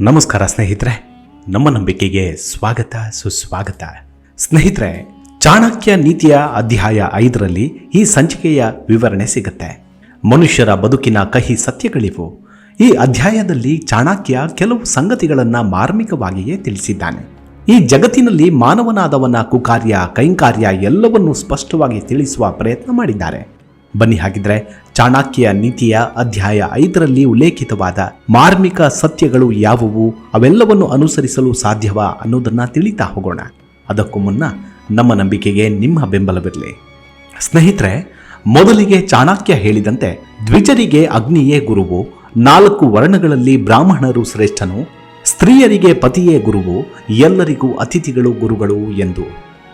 ನಮಸ್ಕಾರ ಸ್ನೇಹಿತರೆ, ನಮ್ಮ ನಂಬಿಕೆಗೆ ಸ್ವಾಗತ, ಸುಸ್ವಾಗತ. ಸ್ನೇಹಿತರೆ, ಚಾಣಕ್ಯ ನೀತಿಯ ಅಧ್ಯಾಯ ಐದರಲ್ಲಿ ಈ ಸಂಚಿಕೆಯ ವಿವರಣೆ ಸಿಗುತ್ತೆ. ಮನುಷ್ಯರ ಬದುಕಿನ ಕಹಿ ಸತ್ಯಗಳಿವು. ಈ ಅಧ್ಯಾಯದಲ್ಲಿ ಚಾಣಕ್ಯ ಕೆಲವು ಸಂಗತಿಗಳನ್ನು ಮಾರ್ಮಿಕವಾಗಿಯೇ ತಿಳಿಸಿದ್ದಾನೆ. ಈ ಜಗತ್ತಿನಲ್ಲಿ ಮಾನವನಾದವನ ಕುಕಾರ್ಯ, ಕೈಂಕಾರ್ಯ ಎಲ್ಲವನ್ನೂ ಸ್ಪಷ್ಟವಾಗಿ ತಿಳಿಸುವ ಪ್ರಯತ್ನ ಮಾಡಿದ್ದಾರೆ. ಬನ್ನಿ ಹಾಗಿದ್ರೆ ಚಾಣಕ್ಯ ನೀತಿಯ ಅಧ್ಯಾಯ ಐದರಲ್ಲಿ ಉಲ್ಲೇಖಿತವಾದ ಮಾರ್ಮಿಕ ಸತ್ಯಗಳು ಯಾವುವು? ಅವೆಲ್ಲವನ್ನು ಅನುಸರಿಸಲು ಸಾಧ್ಯವಾ ಅನ್ನೋದನ್ನ ತಿಳಿತಾ ಹೋಗೋಣ. ಅದಕ್ಕೂ ಮುನ್ನ ನಮ್ಮ ನಂಬಿಕೆಗೆ ನಿಮ್ಮ ಬೆಂಬಲವಿರಲಿ. ಸ್ನೇಹಿತರೆ, ಮೊದಲಿಗೆ ಚಾಣಕ್ಯ ಹೇಳಿದಂತೆ ದ್ವಿಜರಿಗೆ ಅಗ್ನಿಯೇ ಗುರುವು, ನಾಲ್ಕು ವರ್ಣಗಳಲ್ಲಿ ಬ್ರಾಹ್ಮಣರು ಶ್ರೇಷ್ಠನು, ಸ್ತ್ರೀಯರಿಗೆ ಪತಿಯೇ ಗುರುವು, ಎಲ್ಲರಿಗೂ ಅತಿಥಿಗಳು ಗುರುಗಳು ಎಂದು.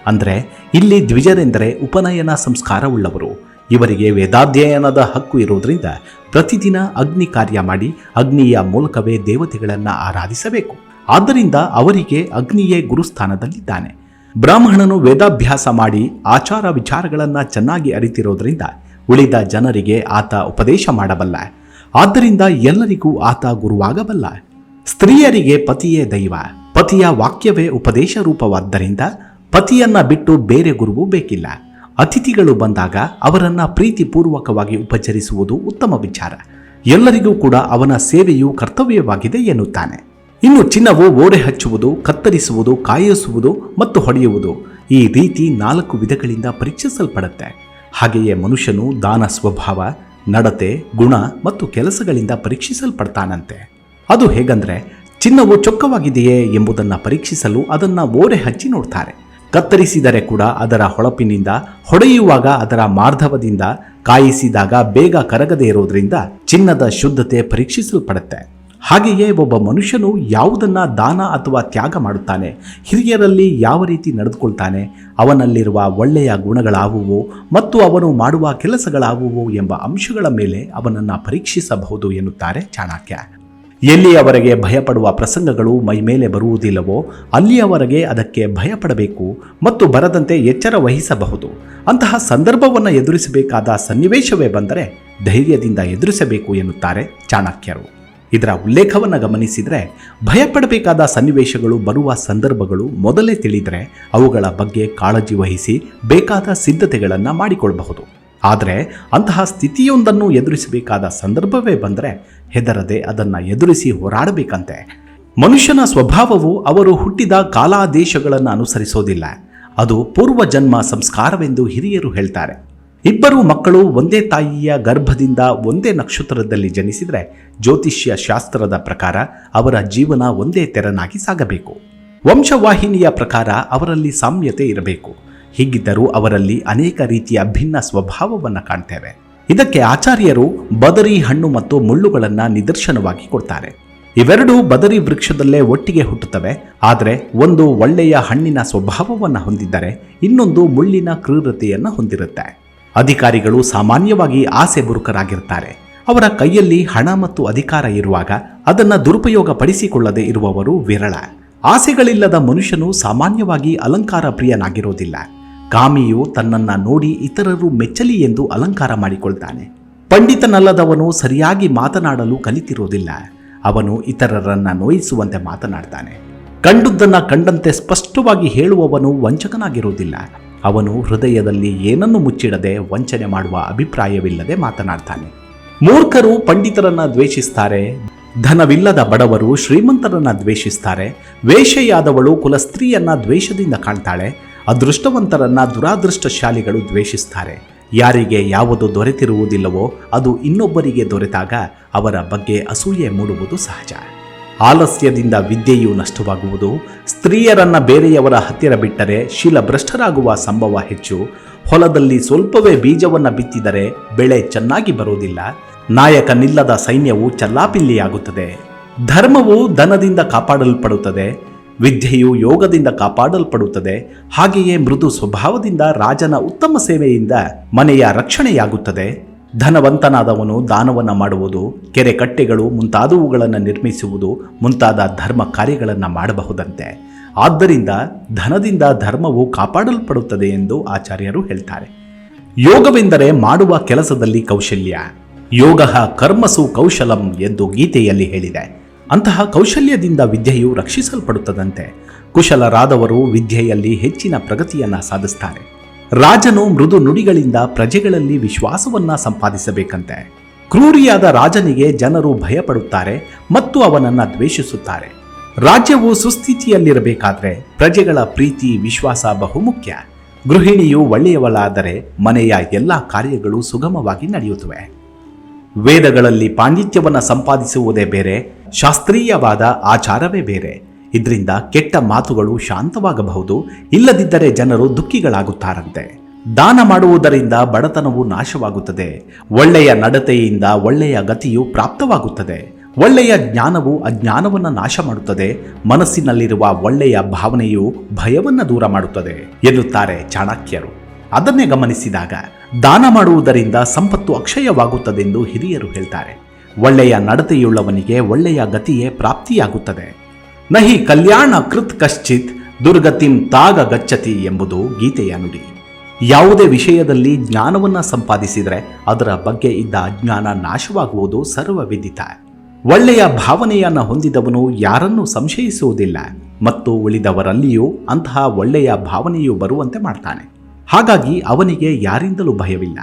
ಅಂದರೆ ಇಲ್ಲಿ ದ್ವಿಜರೆಂದರೆ ಉಪನಯನ ಸಂಸ್ಕಾರವುಳ್ಳವರು ಇವರಿಗೆ ವೇದಾಧ್ಯಯನದ ಹಕ್ಕು ಇರುವುದರಿಂದ ಪ್ರತಿದಿನ ಅಗ್ನಿ ಕಾರ್ಯ ಮಾಡಿ ಅಗ್ನಿಯ ಮೂಲಕವೇ ದೇವತೆಗಳನ್ನು ಆರಾಧಿಸಬೇಕು. ಆದ್ದರಿಂದ ಅವರಿಗೆ ಅಗ್ನಿಯೇ ಗುರುಸ್ಥಾನದಲ್ಲಿದ್ದಾನೆ. ಬ್ರಾಹ್ಮಣನು ವೇದಾಭ್ಯಾಸ ಮಾಡಿ ಆಚಾರ ವಿಚಾರಗಳನ್ನು ಚೆನ್ನಾಗಿ ಅರಿತಿರೋದರಿಂದ ಉಳಿದ ಜನರಿಗೆ ಆತ ಉಪದೇಶ ಮಾಡಬಲ್ಲ. ಆದ್ದರಿಂದ ಎಲ್ಲರಿಗೂ ಆತ ಗುರುವಾಗಬಲ್ಲ. ಸ್ತ್ರೀಯರಿಗೆ ಪತಿಯೇ ದೈವ. ಪತಿಯ ವಾಕ್ಯವೇ ಉಪದೇಶ ರೂಪವಾದ್ದರಿಂದ ಪತಿಯನ್ನ ಬಿಟ್ಟು ಬೇರೆ ಗುರುವು ಬೇಕಿಲ್ಲ. ಅತಿಥಿಗಳು ಬಂದಾಗ ಅವರನ್ನು ಪ್ರೀತಿಪೂರ್ವಕವಾಗಿ ಉಪಚರಿಸುವುದು ಉತ್ತಮ ವಿಚಾರ. ಎಲ್ಲರಿಗೂ ಕೂಡ ಅವನ ಸೇವೆಯು ಕರ್ತವ್ಯವಾಗಿದೆ ಎನ್ನುತ್ತಾನೆ. ಇನ್ನು ಚಿನ್ನವು ಓಡೆ ಹಚ್ಚುವುದು, ಕತ್ತರಿಸುವುದು, ಕಾಯಿಸುವುದು ಮತ್ತು ಹೊಡೆಯುವುದು ಈ ರೀತಿ ನಾಲ್ಕು ವಿಧಗಳಿಂದ ಪರೀಕ್ಷಿಸಲ್ಪಡುತ್ತೆ. ಹಾಗೆಯೇ ಮನುಷ್ಯನು ದಾನ ಸ್ವಭಾವ, ನಡತೆ, ಗುಣ ಮತ್ತು ಕೆಲಸಗಳಿಂದ ಪರೀಕ್ಷಿಸಲ್ಪಡ್ತಾನಂತೆ. ಅದು ಹೇಗಂದ್ರೆ ಚಿನ್ನವು ಚೊಕ್ಕವಾಗಿದೆಯೇ ಎಂಬುದನ್ನು ಪರೀಕ್ಷಿಸಲು ಅದನ್ನು ಓರೆ ಹಚ್ಚಿ ನೋಡ್ತಾರೆ. ಕತ್ತರಿಸಿದರೆ ಕೂಡ ಅದರ ಹೊಳಪಿನಿಂದ ಹೊಡೆಯುವಾಗ ಅದರ ಮಾರ್ಧವದಿಂದ ಕಾಯಿಸಿದಾಗ ಬೇಗ ಕರಗದೇ ಇರೋದ್ರಿಂದ ಚಿನ್ನದ ಶುದ್ಧತೆ ಪರೀಕ್ಷಿಸಲ್ಪಡುತ್ತೆ. ಹಾಗೆಯೇ ಒಬ್ಬ ಮನುಷ್ಯನು ಯಾವುದನ್ನ ದಾನ ಅಥವಾ ತ್ಯಾಗ ಮಾಡುತ್ತಾನೆ, ಹಿರಿಯರಲ್ಲಿ ಯಾವ ರೀತಿ ನಡೆದುಕೊಳ್ತಾನೆ, ಅವನಲ್ಲಿರುವ ಒಳ್ಳೆಯ ಗುಣಗಳಾವುವು ಮತ್ತು ಅವನು ಮಾಡುವ ಕೆಲಸಗಳಾವುವು ಎಂಬ ಅಂಶಗಳ ಮೇಲೆ ಅವನನ್ನು ಪರೀಕ್ಷಿಸಬಹುದು ಎನ್ನುತ್ತಾರೆ ಚಾಣಕ್ಯ. ಎಲ್ಲಿಯವರೆಗೆ ಭಯಪಡುವ ಪ್ರಸಂಗಗಳು ಮೈಮೇಲೆ ಬರುವುದಿಲ್ಲವೋ ಅಲ್ಲಿಯವರೆಗೆ ಅದಕ್ಕೆ ಭಯಪಡಬೇಕು ಮತ್ತು ಬರದಂತೆ ಎಚ್ಚರ ವಹಿಸಬಹುದು. ಅಂತಹ ಸಂದರ್ಭವನ್ನು ಎದುರಿಸಬೇಕಾದ ಸನ್ನಿವೇಶವೇ ಬಂದರೆ ಧೈರ್ಯದಿಂದ ಎದುರಿಸಬೇಕು ಎನ್ನುತ್ತಾರೆ ಚಾಣಕ್ಯರು. ಇದರ ಉಲ್ಲೇಖವನ್ನು ಗಮನಿಸಿದರೆ ಭಯಪಡಬೇಕಾದ ಸನ್ನಿವೇಶಗಳು ಬರುವ ಸಂದರ್ಭಗಳು ಮೊದಲೇ ತಿಳಿದರೆ ಅವುಗಳ ಬಗ್ಗೆ ಕಾಳಜಿ ವಹಿಸಿ ಬೇಕಾದ ಸಿದ್ಧತೆಗಳನ್ನು ಮಾಡಿಕೊಳ್ಳಬಹುದು ಆದರೆ ಅಂತಹ ಸ್ಥಿತಿಯೊಂದನ್ನು ಎದುರಿಸಬೇಕಾದ ಸಂದರ್ಭವೇ ಬಂದರೆ ಹೆದರದೆ ಅದನ್ನು ಎದುರಿಸಿ ಹೋರಾಡಬೇಕಂತೆ. ಮನುಷ್ಯನ ಸ್ವಭಾವವು ಅವರು ಹುಟ್ಟಿದ ಕಾಲಾದೇಶಗಳನ್ನು ಅನುಸರಿಸೋದಿಲ್ಲ. ಅದು ಪೂರ್ವಜನ್ಮ ಸಂಸ್ಕಾರವೆಂದು ಹಿರಿಯರು ಹೇಳ್ತಾರೆ. ಇಬ್ಬರು ಮಕ್ಕಳು ಒಂದೇ ತಾಯಿಯ ಗರ್ಭದಿಂದ ಒಂದೇ ನಕ್ಷತ್ರದಲ್ಲಿ ಜನಿಸಿದರೆ ಜ್ಯೋತಿಷ್ಯ ಶಾಸ್ತ್ರದ ಪ್ರಕಾರ ಅವರ ಜೀವನ ಒಂದೇ ತೆರನಾಗಿ ಸಾಗಬೇಕು. ವಂಶವಾಹಿನಿಯ ಪ್ರಕಾರ ಅವರಲ್ಲಿ ಸಾಮ್ಯತೆ ಇರಬೇಕು. ಹೀಗಿದ್ದರೂ ಅವರಲ್ಲಿ ಅನೇಕ ರೀತಿಯ ಭಿನ್ನ ಸ್ವಭಾವವನ್ನು ಕಾಣ್ತೇವೆ. ಇದಕ್ಕೆ ಆಚಾರ್ಯರು ಬದರಿ ಹಣ್ಣು ಮತ್ತು ಮುಳ್ಳುಗಳನ್ನು ನಿದರ್ಶನವಾಗಿ ಕೊಡ್ತಾರೆ. ಇವೆರಡೂ ಬದರಿ ವೃಕ್ಷದಲ್ಲೇ ಒಟ್ಟಿಗೆ ಹುಟ್ಟುತ್ತವೆ. ಆದರೆ ಒಂದು ಒಳ್ಳೆಯ ಹಣ್ಣಿನ ಸ್ವಭಾವವನ್ನು ಹೊಂದಿದ್ದರೆ ಇನ್ನೊಂದು ಮುಳ್ಳಿನ ಕ್ರೂರತೆಯನ್ನು ಹೊಂದಿರುತ್ತೆ. ಅಧಿಕಾರಿಗಳು ಸಾಮಾನ್ಯವಾಗಿ ಆಸೆ ಬುರುಕರಾಗಿರ್ತಾರೆ. ಅವರ ಕೈಯಲ್ಲಿ ಹಣ ಮತ್ತು ಅಧಿಕಾರ ಇರುವಾಗ ಅದನ್ನು ದುರುಪಯೋಗ ಪಡಿಸಿಕೊಳ್ಳದೆ ಇರುವವರು ವಿರಳ. ಆಸೆಗಳಿಲ್ಲದ ಮನುಷ್ಯನು ಸಾಮಾನ್ಯವಾಗಿ ಅಲಂಕಾರ ಪ್ರಿಯನಾಗಿರೋದಿಲ್ಲ ಕಾಮಿಯು ತನ್ನನ್ನ ನೋಡಿ ಇತರರು ಮೆಚ್ಚಲಿ ಎಂದು ಅಲಂಕಾರ ಮಾಡಿಕೊಳ್ತಾನೆ. ಪಂಡಿತನಲ್ಲದವನು ಸರಿಯಾಗಿ ಮಾತನಾಡಲು ಕಲಿತಿರೋದಿಲ್ಲ. ಅವನು ಇತರರನ್ನ ನೋಯಿಸುವಂತೆ ಮಾತನಾಡ್ತಾನೆ. ಕಂಡುದನ್ನ ಕಂಡಂತೆ ಸ್ಪಷ್ಟವಾಗಿ ಹೇಳುವವನು ವಂಚಕನಾಗಿರುವುದಿಲ್ಲ ಅವನು ಹೃದಯದಲ್ಲಿ ಏನನ್ನು ಮುಚ್ಚಿಡದೆ ವಂಚನೆ ಮಾಡುವ ಅಭಿಪ್ರಾಯವಿಲ್ಲದೆ ಮಾತನಾಡ್ತಾನೆ. ಮೂರ್ಖರು ಪಂಡಿತರನ್ನ ದ್ವೇಷಿಸ್ತಾರೆ. ಧನವಿಲ್ಲದ ಬಡವರು ಶ್ರೀಮಂತರನ್ನ ದ್ವೇಷಿಸ್ತಾರೆ. ವೇಷೆಯಾದವಳು ಕುಲಸ್ತ್ರೀಯನ್ನ ದ್ವೇಷದಿಂದ ಕಾಣ್ತಾಳೆ. ಅದೃಷ್ಟವಂತರನ್ನ ದುರಾದೃಷ್ಟಶಾಲಿಗಳು ದ್ವೇಷಿಸ್ತಾರೆ. ಯಾರಿಗೆ ಯಾವುದು ದೊರೆತಿರುವುದಿಲ್ಲವೋ ಅದು ಇನ್ನೊಬ್ಬರಿಗೆ ದೊರೆತಾಗ ಅವರ ಬಗ್ಗೆ ಅಸೂಯೆ ಮೂಡುವುದು ಸಹಜ. ಆಲಸ್ಯದಿಂದ ವಿದ್ಯೆಯು ನಷ್ಟವಾಗುವುದು, ಸ್ತ್ರೀಯರನ್ನ ಬೇರೆಯವರ ಹತ್ತಿರ ಬಿಟ್ಟರೆ ಶೀಲಭ್ರಷ್ಟರಾಗುವ ಸಂಭವ ಹೆಚ್ಚು, ಹೊಲದಲ್ಲಿ ಸ್ವಲ್ಪವೇ ಬೀಜವನ್ನು ಬಿತ್ತಿದರೆ ಬೆಳೆ ಚೆನ್ನಾಗಿ ಬರುವುದಿಲ್ಲ, ನಾಯಕನಿಲ್ಲದ ಸೈನ್ಯವು ಚಲ್ಲಾಪಿಲ್ಲಿಯಾಗುತ್ತದೆ. ಧರ್ಮವು ದನದಿಂದ ಕಾಪಾಡಲ್ಪಡುತ್ತದೆ ವಿದ್ಯೆಯು ಯೋಗದಿಂದ ಕಾಪಾಡಲ್ಪಡುತ್ತದೆ, ಹಾಗೆಯೇ ಮೃದು ಸ್ವಭಾವದಿಂದ ರಾಜನ ಉತ್ತಮ ಸೇವೆಯಿಂದ ಮನೆಯ ರಕ್ಷಣೆಯಾಗುತ್ತದೆ. ಧನವಂತನಾದವನು ದಾನವನ್ನು ಮಾಡುವುದು, ಕೆರೆ ಕಟ್ಟೆಗಳು ಮುಂತಾದವುಗಳನ್ನು ನಿರ್ಮಿಸುವುದು ಮುಂತಾದ ಧರ್ಮ ಕಾರ್ಯಗಳನ್ನು ಮಾಡಬಹುದಂತೆ. ಆದ್ದರಿಂದ ಧನದಿಂದ ಧರ್ಮವು ಕಾಪಾಡಲ್ಪಡುತ್ತದೆ ಎಂದು ಆಚಾರ್ಯರು ಹೇಳ್ತಾರೆ. ಯೋಗವೆಂದರೆ ಮಾಡುವ ಕೆಲಸದಲ್ಲಿ ಕೌಶಲ್ಯ. ಯೋಗ ಕರ್ಮಸು ಕೌಶಲಂ ಎಂದು ಗೀತೆಯಲ್ಲಿ ಹೇಳಿದೆ. ಅಂತಹ ಕೌಶಲ್ಯದಿಂದ ವಿದ್ಯೆಯು ರಕ್ಷಿಸಲ್ಪಡುತ್ತದಂತೆ ಕುಶಲರಾದವರು ವಿದ್ಯೆಯಲ್ಲಿ ಹೆಚ್ಚಿನ ಪ್ರಗತಿಯನ್ನು ಸಾಧಿಸ್ತಾರೆ. ರಾಜನು ಮೃದು ನುಡಿಗಳಿಂದ ಪ್ರಜೆಗಳಲ್ಲಿ ವಿಶ್ವಾಸವನ್ನ ಸಂಪಾದಿಸಬೇಕಂತೆ. ಕ್ರೂರಿಯಾದ ರಾಜನಿಗೆ ಜನರು ಭಯಪಡುತ್ತಾರೆ ಮತ್ತು ಅವನನ್ನ ದ್ವೇಷಿಸುತ್ತಾರೆ. ರಾಜ್ಯವು ಸುಸ್ಥಿತಿಯಲ್ಲಿರಬೇಕಾದ್ರೆ ಪ್ರಜೆಗಳ ಪ್ರೀತಿ, ವಿಶ್ವಾಸ ಬಹುಮುಖ್ಯ. ಗೃಹಿಣಿಯು ಒಳ್ಳೆಯವಳಾದರೆ ಮನೆಯ ಎಲ್ಲ ಕಾರ್ಯಗಳು ಸುಗಮವಾಗಿ ನಡೆಯುತ್ತವೆ. ವೇದಗಳಲ್ಲಿ ಪಾಂಡಿತ್ಯವನ್ನು ಸಂಪಾದಿಸುವುದೇ ಬೇರೆ ಶಾಸ್ತ್ರೀಯವಾದ ಆಚಾರವೇ ಬೇರೆ. ಇದರಿಂದ ಕೆಟ್ಟ ಮಾತುಗಳು ಶಾಂತವಾಗಬಹುದು, ಇಲ್ಲದಿದ್ದರೆ ಜನರು ದುಃಖಿಗಳಾಗುತ್ತಾರಂತೆ. ದಾನ ಮಾಡುವುದರಿಂದ ಬಡತನವು ನಾಶವಾಗುತ್ತದೆ. ಒಳ್ಳೆಯ ನಡತೆಯಿಂದ ಒಳ್ಳೆಯ ಗತಿಯು ಪ್ರಾಪ್ತವಾಗುತ್ತದೆ. ಒಳ್ಳೆಯ ಜ್ಞಾನವು ಅಜ್ಞಾನವನ್ನು ನಾಶ ಮಾಡುತ್ತದೆ. ಮನಸ್ಸಿನಲ್ಲಿರುವ ಒಳ್ಳೆಯ ಭಾವನೆಯು ಭಯವನ್ನು ದೂರ ಮಾಡುತ್ತದೆ, ಎನ್ನುತ್ತಾರೆ ಚಾಣಕ್ಯರು. ಅದನ್ನೇ ಗಮನಿಸಿದಾಗ, ದಾನ ಮಾಡುವುದರಿಂದ ಸಂಪತ್ತು ಅಕ್ಷಯವಾಗುತ್ತದೆಂದು ಹಿರಿಯರು ಹೇಳ್ತಾರೆ. ಒಳ್ಳೆಯ ನಡತೆಯುಳ್ಳವನಿಗೆ ಒಳ್ಳೆಯ ಗತಿಯೇ ಪ್ರಾಪ್ತಿಯಾಗುತ್ತದೆ. ನಹಿ ಕಲ್ಯಾಣ ಕೃತ್ ಕಶ್ಚಿತ್ ದುರ್ಗತಿಂ ತಾಗ ಗಚ್ಚತಿ ಎಂಬುದು ಗೀತೆಯ ನುಡಿ. ಯಾವುದೇ ವಿಷಯದಲ್ಲಿ ಜ್ಞಾನವನ್ನ ಸಂಪಾದಿಸಿದರೆ ಅದರ ಬಗ್ಗೆ ಇದ್ದ ಅಜ್ಞಾನ ನಾಶವಾಗುವುದು ಸರ್ವವಿದಿತ. ಒಳ್ಳೆಯ ಭಾವನೆಯನ್ನ ಹೊಂದಿದವನು ಯಾರನ್ನೂ ಸಂಶಯಿಸುವುದಿಲ್ಲ ಮತ್ತು ಉಳಿದವರಲ್ಲಿಯೂ ಅಂತಹ ಒಳ್ಳೆಯ ಭಾವನೆಯು ಬರುವಂತೆ ಮಾಡ್ತಾನೆ. ಹಾಗಾಗಿ ಅವನಿಗೆ ಯಾರಿಂದಲೂ ಭಯವಿಲ್ಲ.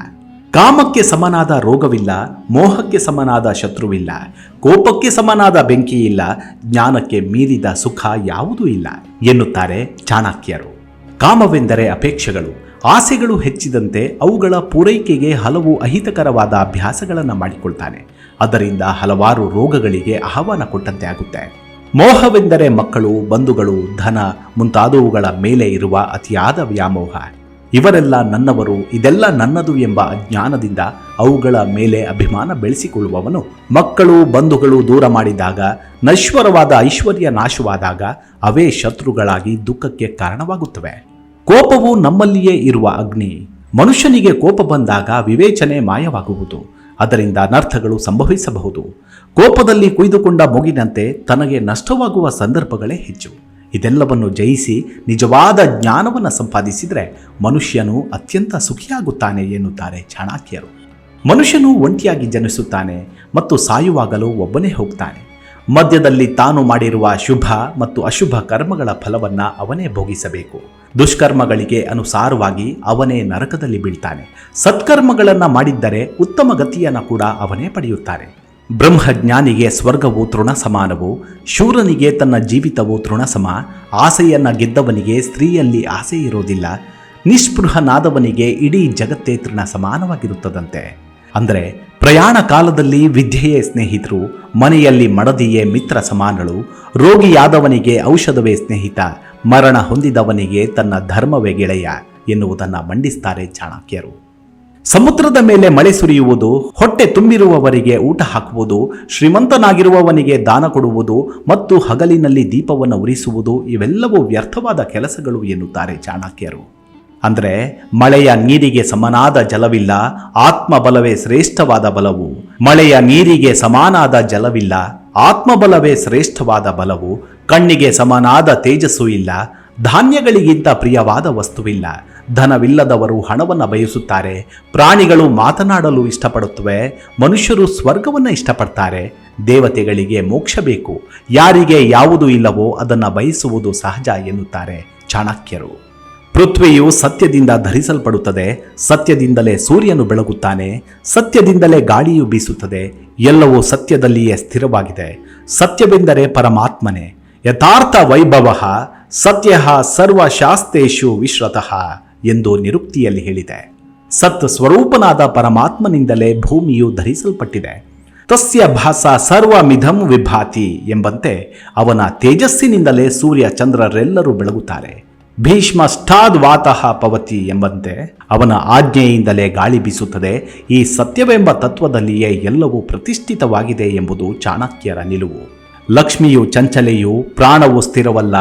ಕಾಮಕ್ಕೆ ಸಮನಾದ ರೋಗವಿಲ್ಲ, ಮೋಹಕ್ಕೆ ಸಮನಾದ ಶತ್ರುವಿಲ್ಲ, ಕೋಪಕ್ಕೆ ಸಮನಾದ ಬೆಂಕಿ ಇಲ್ಲ ಜ್ಞಾನಕ್ಕೆ ಮೀರಿದ ಸುಖ ಯಾವುದೂ ಇಲ್ಲ ಎನ್ನುತ್ತಾರೆ ಚಾಣಕ್ಯರು. ಕಾಮವೆಂದರೆ ಅಪೇಕ್ಷೆಗಳು, ಆಸೆಗಳು ಹೆಚ್ಚಿದಂತೆ ಅವುಗಳ ಪೂರೈಕೆಗೆ ಹಲವು ಅಹಿತಕರವಾದ ಅಭ್ಯಾಸಗಳನ್ನು ಮಾಡಿಕೊಳ್ತಾನೆ. ಅದರಿಂದ ಹಲವಾರು ರೋಗಗಳಿಗೆ ಆಹ್ವಾನ ಕೊಟ್ಟಂತೆ ಆಗುತ್ತೆ. ಮೋಹವೆಂದರೆ ಮಕ್ಕಳು, ಬಂಧುಗಳು, ಧನ ಮುಂತಾದವುಗಳ ಮೇಲೆ ಇರುವ ಅತಿಯಾದ ವ್ಯಾಮೋಹ. ಇವರೆಲ್ಲ ನನ್ನವರು, ಇದೆಲ್ಲ ನನ್ನದು ಎಂಬ ಅಜ್ಞಾನದಿಂದ ಅವುಗಳ ಮೇಲೆ ಅಭಿಮಾನ ಬೆಳೆಸಿಕೊಳ್ಳುವವನು. ಮಕ್ಕಳು, ಬಂಧುಗಳು ದೂರ ಮಾಡಿದಾಗ, ನಶ್ವರವಾದ ಐಶ್ವರ್ಯ ನಾಶವಾದಾಗ ಅವೇ ಶತ್ರುಗಳಾಗಿ ದುಃಖಕ್ಕೆ ಕಾರಣವಾಗುತ್ತವೆ. ಕೋಪವು ನಮ್ಮಲ್ಲಿಯೇ ಇರುವ ಅಗ್ನಿ. ಮನುಷ್ಯನಿಗೆ ಕೋಪ ಬಂದಾಗ ವಿವೇಚನೆ ಮಾಯವಾಗುವುದು. ಅದರಿಂದ ಅನರ್ಥಗಳು ಸಂಭವಿಸಬಹುದು. ಕೋಪದಲ್ಲಿ ಕುಯ್ದುಕೊಂಡ ಮುಗಿನಂತೆ ತನಗೆ ನಷ್ಟವಾಗುವ ಸಂದರ್ಭಗಳೇ ಹೆಚ್ಚು. ಇದೆಲ್ಲವನ್ನು ಜಯಿಸಿ ನಿಜವಾದ ಜ್ಞಾನವನ್ನು ಸಂಪಾದಿಸಿದರೆ ಮನುಷ್ಯನು ಅತ್ಯಂತ ಸುಖಿಯಾಗುತ್ತಾನೆ ಎನ್ನುತ್ತಾರೆ ಚಾಣಾಕ್ಯರು. ಮನುಷ್ಯನು ಒಂಟಿಯಾಗಿ ಜನಿಸುತ್ತಾನೆ ಮತ್ತು ಸಾಯುವಾಗಲೂ ಒಬ್ಬನೇ ಹೋಗ್ತಾನೆ. ಮಧ್ಯದಲ್ಲಿ ತಾನು ಮಾಡಿರುವ ಶುಭ ಮತ್ತು ಅಶುಭ ಕರ್ಮಗಳ ಫಲವನ್ನು ಅವನೇ ಭೋಗಿಸಬೇಕು. ದುಷ್ಕರ್ಮಗಳಿಗೆ ಅನುಸಾರವಾಗಿ ಅವನೇ ನರಕದಲ್ಲಿ ಬೀಳ್ತಾನೆ. ಸತ್ಕರ್ಮಗಳನ್ನ ಮಾಡಿದ್ದರೆ ಉತ್ತಮ ಗತಿಯನ್ನು ಕೂಡ ಅವನೇ ಪಡೆಯುತ್ತಾನೆ ಬ್ರಹ್ಮಜ್ಞಾನಿಗೆ ಸ್ವರ್ಗವು ತೃಣ ಸಮಾನವು ಶೂರನಿಗೆ ತನ್ನ ಜೀವಿತವು ತೃಣ ಸಮ ಆಸೆಯನ್ನ ಗೆದ್ದವನಿಗೆ ಸ್ತ್ರೀಯಲ್ಲಿ ಆಸೆ ಇರೋದಿಲ್ಲ, ನಿಸ್ಪೃಹನಾದವನಿಗೆ ಇಡೀ ಜಗತ್ತೇ ತೃಣ ಸಮಾನವಾಗಿರುತ್ತದಂತೆ ಅಂದರೆ, ಪ್ರಯಾಣ ಕಾಲದಲ್ಲಿ ವಿದ್ಯೆಯೇ ಸ್ನೇಹಿತರು, ಮನೆಯಲ್ಲಿ ಮಡದಿಯೇ ಮಿತ್ರ ಸಮಾನಳು, ರೋಗಿಯಾದವನಿಗೆ ಔಷಧವೇ ಸ್ನೇಹಿತ, ಮರಣ ಹೊಂದಿದವನಿಗೆ ತನ್ನ ಧರ್ಮವೇ ಗೆಳೆಯ ಎನ್ನುವುದನ್ನು ಮಂಡಿಸ್ತಾರೆ ಚಾಣಕ್ಯರು. ಸಮುದ್ರದ ಮೇಲೆ ಮಳೆ ಸುರಿಯುವುದು, ಹೊಟ್ಟೆ ತುಂಬಿರುವವರಿಗೆ ಊಟ ಹಾಕುವುದು, ಶ್ರೀಮಂತನಾಗಿರುವವನಿಗೆ ದಾನ ಕೊಡುವುದು ಮತ್ತು ಹಗಲಿನಲ್ಲಿ ದೀಪವನ್ನು ಉರಿಸುವುದು ಇವೆಲ್ಲವೂ ವ್ಯರ್ಥವಾದ ಕೆಲಸಗಳು ಎನ್ನುತ್ತಾರೆ ಚಾಣಕ್ಯರು. ಅಂದರೆ ಮಳೆಯ ನೀರಿಗೆ ಸಮನಾದ ಜಲವಿಲ್ಲ, ಆತ್ಮಬಲವೇ ಶ್ರೇಷ್ಠವಾದ ಬಲವು. ಮಳೆಯ ನೀರಿಗೆ ಸಮಾನಾದ ಜಲವಿಲ್ಲ, ಆತ್ಮಬಲವೇ ಶ್ರೇಷ್ಠವಾದ ಬಲವು. ಕಣ್ಣಿಗೆ ಸಮನಾದ ತೇಜಸ್ಸು ಇಲ್ಲ, ಧಾನ್ಯಗಳಿಗಿಂತ ಪ್ರಿಯವಾದ ವಸ್ತುವಿಲ್ಲ. ಧನವಿಲ್ಲದವರು ಹಣವನ್ನು ಬಯಸುತ್ತಾರೆ, ಪ್ರಾಣಿಗಳು ಮಾತನಾಡಲು ಇಷ್ಟಪಡುತ್ತವೆ, ಮನುಷ್ಯರು ಸ್ವರ್ಗವನ್ನು ಇಷ್ಟಪಡ್ತಾರೆ, ದೇವತೆಗಳಿಗೆ ಮೋಕ್ಷ ಬೇಕು, ಯಾರಿಗೆ ಯಾವುದು ಇಲ್ಲವೋ ಅದನ್ನು ಬಯಸುವುದು ಸಹಜ ಎನ್ನುತ್ತಾರೆ ಚಾಣಕ್ಯರು. ಪೃಥ್ವಿಯು ಸತ್ಯದಿಂದ ಧರಿಸಲ್ಪಡುತ್ತದೆ, ಸತ್ಯದಿಂದಲೇ ಸೂರ್ಯನು ಬೆಳಗುತ್ತಾನೆ, ಸತ್ಯದಿಂದಲೇ ಗಾಳಿಯು ಬೀಸುತ್ತದೆ, ಎಲ್ಲವೂ ಸತ್ಯದಲ್ಲಿಯೇ ಸ್ಥಿರವಾಗಿದೆ. ಸತ್ಯವೆಂದರೆ ಪರಮಾತ್ಮನೇ, ಯಥಾರ್ಥ ವೈಭವ, ಸತ್ಯ ಸರ್ವಶಾಸ್ತ್ರೇಷು ವಿಶ್ರತಃ. ಎಂದು ನಿರುಕ್ತಿಯಲ್ಲಿ ಹೇಳಿದೆ. ಸತ್ ಸ್ವರೂಪನಾದ ಪರಮಾತ್ಮನಿಂದಲೇ ಭೂಮಿಯು ಧರಿಸಲ್ಪಟ್ಟಿದೆ. ತಸ್ಯ ಭಾಸ ಸರ್ವಮಿಧಂ ವಿಭಾತಿ ಎಂಬಂತೆ ಅವನ ತೇಜಸ್ಸಿನಿಂದಲೇ ಸೂರ್ಯ ಚಂದ್ರರೆಲ್ಲರೂ ಬೆಳಗುತ್ತಾರೆ. ಭೀಷ್ಮ ಸ್ಟಾದ್ ವಾತಃ ಪವತಿ ಎಂಬಂತೆ ಅವನ ಆಜ್ಞೆಯಿಂದಲೇ ಗಾಳಿ ಬೀಸುತ್ತದೆ. ಈ ಸತ್ಯವೆಂಬ ತತ್ವದಲ್ಲಿಯೇ ಎಲ್ಲವೂ ಪ್ರತಿಷ್ಠಿತವಾಗಿದೆ ಎಂಬುದು ಚಾಣಕ್ಯರ ನಿಲುವು. ಲಕ್ಷ್ಮಿಯು ಚಂಚಲೆಯು ಪ್ರಾಣವು ಸ್ಥಿರವಲ್ಲ.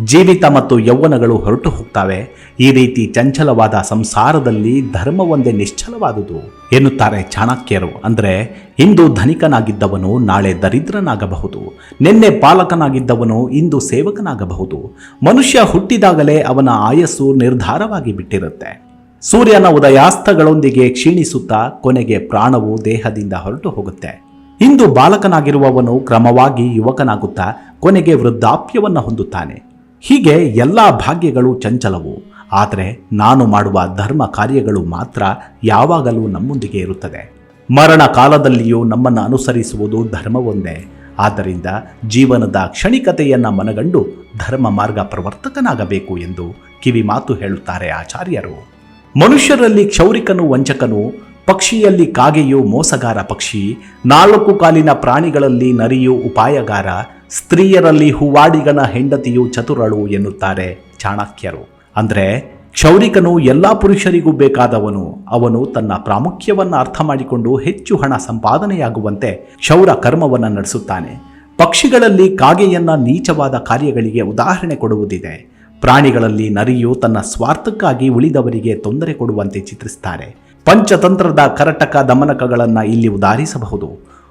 ಜೀವಿತ ಮತ್ತು ಯೌವನಗಳು ಹೊರಟು ಹೋಗ್ತವೆ. ಈ ರೀತಿ ಚಂಚಲವಾದ ಸಂಸಾರದಲ್ಲಿ ಧರ್ಮವೊಂದೇ ನಿಶ್ಚಲವಾದುದು ಎನ್ನುತ್ತಾರೆ ಚಾಣಕ್ಯರು. ಅಂದರೆ ಇಂದು ಧನಿಕನಾಗಿದ್ದವನು ನಾಳೆ ದರಿದ್ರನಾಗಬಹುದು. ನಿನ್ನೆ ಪಾಲಕನಾಗಿದ್ದವನು ಇಂದು ಸೇವಕನಾಗಬಹುದು. ಮನುಷ್ಯ ಹುಟ್ಟಿದಾಗಲೇ ಅವನ ಆಯಸ್ಸು ನಿರ್ಧಾರವಾಗಿ ಬಿಟ್ಟಿರುತ್ತೆ. ಸೂರ್ಯನ ಉದಯಾಸ್ತಗಳೊಂದಿಗೆ ಕ್ಷೀಣಿಸುತ್ತಾ ಕೊನೆಗೆ ಪ್ರಾಣವು ದೇಹದಿಂದ ಹೊರಟು ಹೋಗುತ್ತೆ. ಇಂದು ಬಾಲಕನಾಗಿರುವವನು ಕ್ರಮವಾಗಿ ಯುವಕನಾಗುತ್ತಾ ಕೊನೆಗೆ ವೃದ್ಧಾಪ್ಯವನ್ನು ಹೊಂದುತ್ತಾನೆ. ಹೀಗೆ ಎಲ್ಲ ಭಾಗ್ಯಗಳು ಚಂಚಲವು. ಆದರೆ ನಾನು ಮಾಡುವ ಧರ್ಮ ಕಾರ್ಯಗಳು ಮಾತ್ರ ಯಾವಾಗಲೂ ನಮ್ಮೊಂದಿಗೆ ಇರುತ್ತದೆ. ಮರಣ ಕಾಲದಲ್ಲಿಯೂ ನಮ್ಮನ್ನು ಅನುಸರಿಸುವುದು ಧರ್ಮವೊಂದೇ. ಆದ್ದರಿಂದ ಜೀವನದ ಕ್ಷಣಿಕತೆಯನ್ನು ಮನಗಂಡು ಧರ್ಮ ಮಾರ್ಗ ಪ್ರವರ್ತಕನಾಗಬೇಕು ಎಂದು ಕಿವಿ ಮಾತು ಹೇಳುತ್ತಾರೆ ಆಚಾರ್ಯರು. ಮನುಷ್ಯರಲ್ಲಿ ಕ್ಷೌರಿಕನು ವಂಚಕನು ಪಕ್ಷಿಯಲ್ಲಿ ಕಾಗೆಯು ಮೋಸಗಾರ ಪಕ್ಷಿ, ನಾಲ್ಕು ಕಾಲಿನ ಪ್ರಾಣಿಗಳಲ್ಲಿ ನರಿಯು ಉಪಾಯಗಾರ, ಸ್ತ್ರೀಯರಲ್ಲಿ ಹೂವಾಡಿಗನ ಹೆಂಡತಿಯು ಚತುರಳು ಎನ್ನುತ್ತಾರೆ ಚಾಣಕ್ಯರು. ಅಂದರೆ ಕ್ಷೌರಿಕನು ಎಲ್ಲ ಪುರುಷರಿಗೂ ಬೇಕಾದವನು, ಅವನು ತನ್ನ ಪ್ರಾಮುಖ್ಯವನ್ನು ಅರ್ಥ ಮಾಡಿಕೊಂಡು ಹೆಚ್ಚು ಹಣ ಸಂಪಾದನೆಯಾಗುವಂತೆ ಕ್ಷೌರ ಕರ್ಮವನ್ನು ನಡೆಸುತ್ತಾನೆ. ಪಕ್ಷಿಗಳಲ್ಲಿ ಕಾಗೆಯನ್ನ ನೀಚವಾದ ಕಾರ್ಯಗಳಿಗೆ ಉದಾಹರಣೆ ಕೊಡುವುದಿದೆ. ಪ್ರಾಣಿಗಳಲ್ಲಿ ನರಿಯು ತನ್ನ ಸ್ವಾರ್ಥಕ್ಕಾಗಿ ಉಳಿದವರಿಗೆ ತೊಂದರೆ ಕೊಡುವಂತೆ ಚಿತ್ರಿಸುತ್ತಾರೆ ಪಂಚತಂತ್ರದ ಕರಟಕ ದಮನಕಗಳನ್ನು ಇಲ್ಲಿ ಉದಾಹರಿಸಬಹುದು.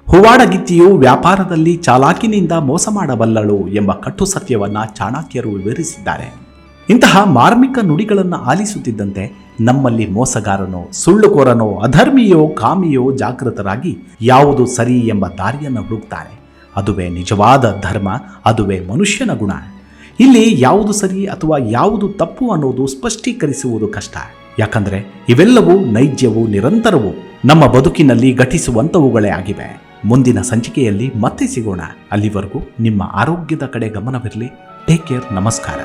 ಹೂವಾಡಗಿತ್ತಿಯು ವ್ಯಾಪಾರದಲ್ಲಿ ಚಾಲಾಕಿನಿಂದ ಮೋಸ ಮಾಡಬಲ್ಲಳು ಎಂಬ ಕಟ್ಟು ಸತ್ಯವನ್ನ ಚಾಣಕ್ಯರು ವಿವರಿಸಿದ್ದಾರೆ. ಇಂತಹ ಮಾರ್ಮಿಕ ನುಡಿಗಳನ್ನು ಆಲಿಸುತ್ತಿದ್ದಂತೆ ನಮ್ಮಲ್ಲಿ ಮೋಸಗಾರನೋ, ಸುಳ್ಳುಕೋರನೋ, ಅಧರ್ಮಿಯೋ, ಕಾಮಿಯೋ ಜಾಗೃತರಾಗಿ ಯಾವುದು ಸರಿ ಎಂಬ ದಾರಿಯನ್ನು ಹುಡುಕ್ತಾನೆ ಅದುವೇ ನಿಜವಾದ ಧರ್ಮ, ಅದುವೇ ಮನುಷ್ಯನ ಗುಣ. ಇಲ್ಲಿ ಯಾವುದು ಸರಿ ಅಥವಾ ಯಾವುದು ತಪ್ಪು ಅನ್ನೋದು ಸ್ಪಷ್ಟೀಕರಿಸುವುದು ಕಷ್ಟ. ಯಾಕಂದ್ರೆ ಇವೆಲ್ಲವೂ ನೈಜ್ಯವು ನಿರಂತರವು ನಮ್ಮ ಬದುಕಿನಲ್ಲಿ ಘಟಿಸುವಂತವುಗಳೇ ಆಗಿವೆ. ಮುಂದಿನ ಸಂಚಿಕೆಯಲ್ಲಿ ಮತ್ತೆ ಸಿಗೋಣ. ಅಲ್ಲಿವರೆಗೂ ನಿಮ್ಮ ಆರೋಗ್ಯದ ಕಡೆ ಗಮನವಿರಲಿ. ಟೇಕ್ ಕೇರ್ ನಮಸ್ಕಾರ.